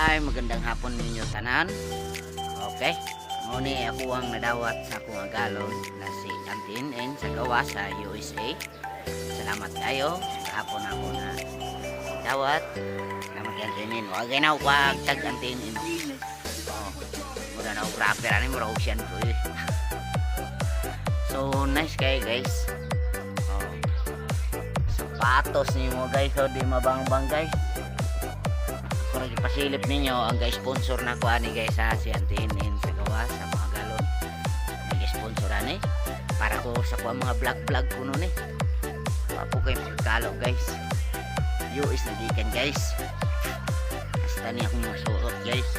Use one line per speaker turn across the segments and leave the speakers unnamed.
Ay, magandang hapon ninyo tanan. Okay. Muni ako ang nadawat sa akong agalon na si Antin N sa gawa sa USA. Salamat kayo. Hapon ako na dawat. Salamat kay Antin N. Huwag na ako pag tag Antin N. Oh, mura na ako rapper. Ano mura nito eh. So, nice kayo guys. Oh. Sapatos niyo mo guys. So, di mabangbang guys. Kung ipasilip ninyo, ang guys sponsor na ko ani guys ha, si Antinin sa gawa sa mga galon. Ang sponsor ani para ko sa kuha mga vlog vlog ko nun eh. Papo kayo magkalo guys. US na dikan guys. Basta niya akong masuot guys.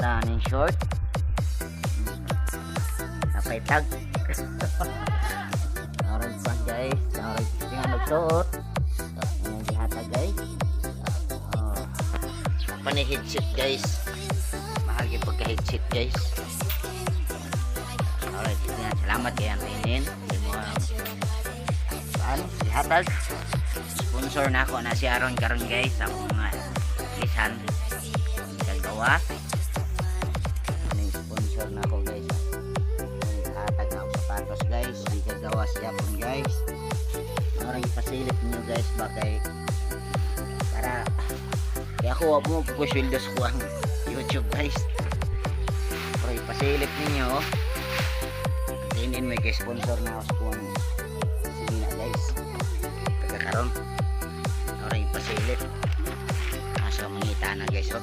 Tanin short. Napay tag. Pa guys. Orange tingnan magsuot. Pani headset guys. Mahal yung pagka headset guys. Alright, yan. Salamat kay mga saan? Si Hatag. Sponsor na ako na si Aaron karon guys sa mga lisan. Yung sponsor na ako guys. Hatag na ako sapatos guys. Di kagawa siya po guys. Parang ipasilip nyo guys ba kay para ako mo po sweldos ko ang YouTube guys. Pero ipasilip ninyo tinin may sponsor na ako sa kuwang sinina guys. Pagkakaroon. Parang ipasilip nasa mangita na guys oh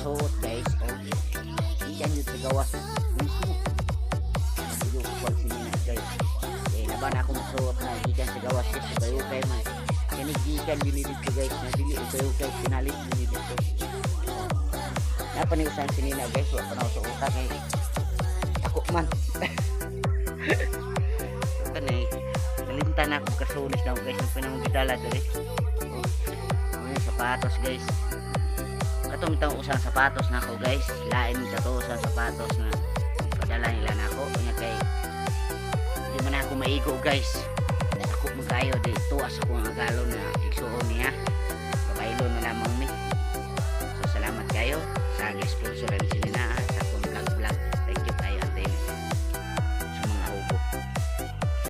Kasuot guys. Oh. Iyan yung tagawas. Ko pag sinina guys. Eh, laban ako masuot na. Ikan sa gawas guys. Kayo kayo man. Kanigikan yun dito guys. Nabili kayo kayo. Pinalit yun dito. Napaniusan sinina guys. Wala pa na ako sa utak eh. Ako man. Ito na eh. Nalinta na ako kasunis na ako guys. Ang pinang gidala dali. Oh. Ano yung sapatos guys. Katong itong usang sapatos na ako guys. Lain ito to usang sapatos na padala nila na ako. Kanya kay hindi man ako maigo guys. Ako mo kayo di tuwas ako ang agalo na igsuon niya. Kabaylo na lamang mi. So salamat kayo sa sponsor ni Sininaan.